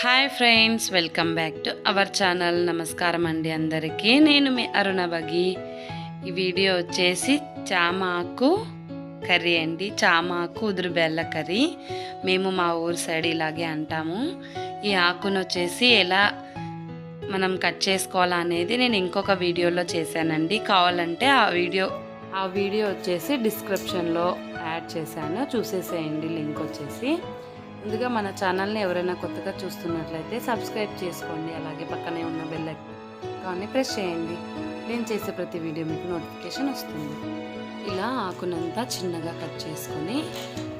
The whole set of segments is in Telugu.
Hi friends welcome back to our channel నమస్కారం అండి అందరికీ. నేను మీ అరుణ బగి. ఈ వీడియో వచ్చేసి చామాకు కర్రీ అండి. చామాకు ఉదురు బెల్ల కర్రీ. మేము మా ఊరు సైడ్ ఇలాగే అంటాము. ఈ ఆకును వచ్చేసి ఎలా మనం కట్ చేసుకోవాలా అనేది నేను ఇంకొక వీడియోలో చేశానండి. కావాలంటే ఆ వీడియో ఆ వీడియో వచ్చేసి డిస్క్రిప్షన్లో యాడ్ చేశాను. చూసేసేయండి లింక్ వచ్చేసి. ముందుగా మన ఛానల్ని ఎవరైనా కొత్తగా చూస్తున్నట్లయితే సబ్స్క్రైబ్ చేసుకోండి. అలాగే పక్కనే ఉన్న బెల్ ఐకాన్ని ప్రెస్ చేయండి. నేను చేసే ప్రతి వీడియో మీకు నోటిఫికేషన్ వస్తుంది. ఇలా ఆకునంతా చిన్నగా కట్ చేసుకొని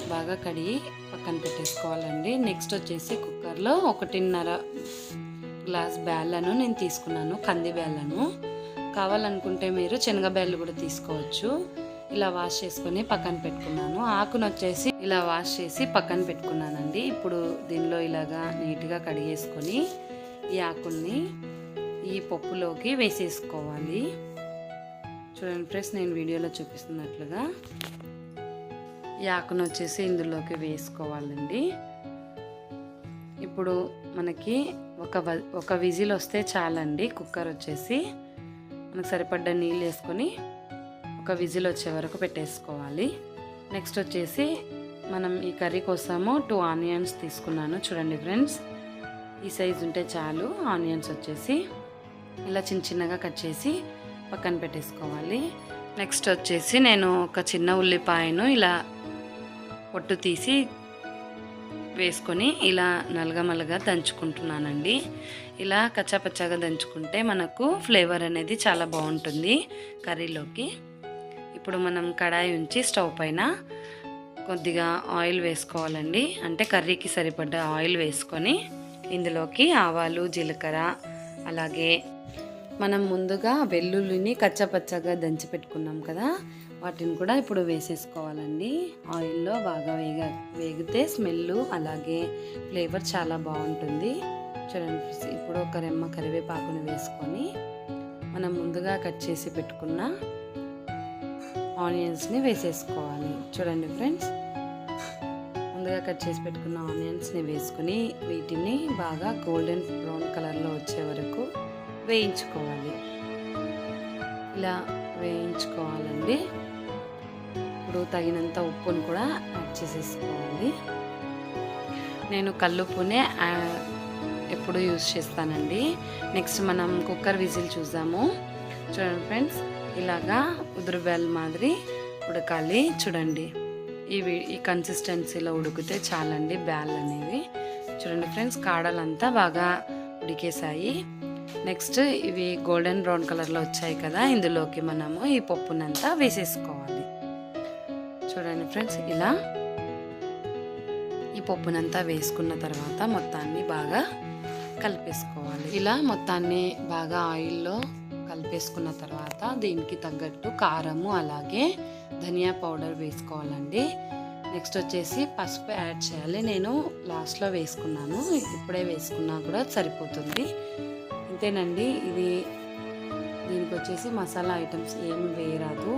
బాగా కడిగి పక్కన పెట్టేసుకోవాలండి. నెక్స్ట్ వచ్చేసి కుక్కర్లో ఒకటిన్నర గ్లాస్ బ్యాళ్ళను నేను తీసుకున్నాను కంది బ్యాళ్ళను. కావాలనుకుంటే మీరు శనగ బ్యాళ్ళు కూడా తీసుకోవచ్చు. ఇలా వాష్ చేసుకొని పక్కన పెట్టుకున్నాను. ఆకును వచ్చేసి ఇలా వాష్ చేసి పక్కన పెట్టుకున్నానండి. ఇప్పుడు దీనిలో ఇలాగా నీట్గా కడిగేసుకొని ఈ ఆకుల్ని ఈ పప్పులోకి వేసేసుకోవాలి. చూడండి ఫ్రెండ్స్ నేను వీడియోలో చూపిస్తున్నట్లుగా ఈ ఆకును వచ్చేసి ఇందులోకి వేసుకోవాలండి. ఇప్పుడు మనకి ఒక ఒక విజిల్ వస్తే చాలండి. కుక్కర్ వచ్చేసి మనకు సరిపడ్డ నీళ్ళు వేసుకొని ఒక విజిల్ వచ్చే వరకు పెట్టేసుకోవాలి. నెక్స్ట్ వచ్చేసి మనం ఈ కర్రీ కోసము టూ ఆనియన్స్ తీసుకున్నాను. చూడండి ఫ్రెండ్స్ ఈ సైజు ఉంటే చాలు. ఆనియన్స్ వచ్చేసి ఇలా చిన్న చిన్నగా కట్ చేసి పక్కన పెట్టేసుకోవాలి. నెక్స్ట్ వచ్చేసి నేను ఒక చిన్న ఉల్లిపాయను ఇలా పొట్టు తీసి వేసుకొని ఇలా నలగమలగా దంచుకుంటున్నానండి. ఇలా కచ్చాపచ్చాగా దంచుకుంటే మనకు ఫ్లేవర్ అనేది చాలా బాగుంటుంది కర్రీలోకి. ఇప్పుడు మనం కడాయి ఉంచి స్టవ్ పైన కొద్దిగా ఆయిల్ వేసుకోవాలండి. అంటే కర్రీకి సరిపడ్డ ఆయిల్ వేసుకొని ఇందులోకి ఆవాలు జీలకర్ర అలాగే మనం ముందుగా వెల్లుల్లిని కచ్చపచ్చగా దంచి పెట్టుకున్నాం కదా వాటిని కూడా ఇప్పుడు వేసేసుకోవాలండి. ఆయిల్లో బాగా వేగ వేగితే స్మెల్ అలాగే ఫ్లేవర్ చాలా బాగుంటుంది. చూడండి ఇప్పుడు ఒక రెమ్మ కరివేపాకుని వేసుకొని మనం ముందుగా కట్ చేసి పెట్టుకున్న ఆనియన్స్ని వేసేసుకోవాలి. చూడండి ఫ్రెండ్స్. ముందుగా కట్ చేసి పెట్టుకున్న ఆనియన్స్ని వేసుకుని వీటిని బాగా గోల్డెన్ బ్రౌన్ కలర్లో వచ్చే వరకు వేయించుకోవాలి. ఇలా వేయించుకోవాలండి. ఇప్పుడు తగినంత ఉప్పును కూడా యాడ్ చేసేసుకోవాలి. నేను కల్లుప్పునే ఎప్పుడు యూజ్ చేస్తానండి. నెక్స్ట్ మనం కుక్కర్ విజిల్ చూసాము చూడండి ఫ్రెండ్స్. ఇలాగా ఉదురు బెల్ మాదిరి ఉడకాలి. చూడండి ఇవి ఈ కన్సిస్టెన్సీలో ఉడికితే చాలండి బ్యాల్ అనేవి. చూడండి ఫ్రెండ్స్ కాడలంతా బాగా ఉడికేసాయి నెక్స్ట్ ఇవి గోల్డెన్ బ్రౌన్ కలర్లో వచ్చాయి కదా ఇందులోకి మనము ఈ పప్పునంతా వేసేసుకోవాలి. చూడండి ఫ్రెండ్స్ ఇలా ఈ పప్పునంతా వేసుకున్న తర్వాత మొత్తాన్ని బాగా కలిపేసుకోవాలి. ఇలా మొత్తాన్ని బాగా ఆయిల్లో కలిపేసుకున్న తర్వాత దీనికి తగ్గట్టు కారము అలాగే ధనియా పౌడర్ వేసుకోవాలండి. నెక్స్ట్ వచ్చేసి పసుపు యాడ్ చేయాలి. నేను లాస్ట్లో వేసుకున్నాను. ఇప్పుడే వేసుకున్నా కూడా సరిపోతుంది. అంతేనండి ఇది దీనికి వచ్చేసి మసాలా ఐటమ్స్ ఏమి వేయరాదు.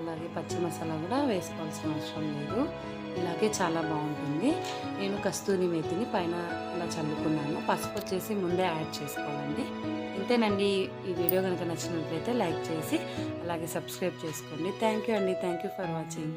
అలాగే పచ్చి మసాలా కూడా వేసుకోవాల్సిన అవసరం లేదు. ఇలాగే చాలా బాగుంటుంది. నేను కస్తూరి మేతిని పైన ఇలా చల్లుకున్నాను. పసుపు వచ్చేసి ముందే యాడ్ చేసుకోవాలండి. అంతేనండి. ఈ వీడియో కనుక నచ్చినట్లయితే లైక్ చేసి అలాగే సబ్స్క్రైబ్ చేసుకోండి. థ్యాంక్ యూ అండి. Thank you for watching.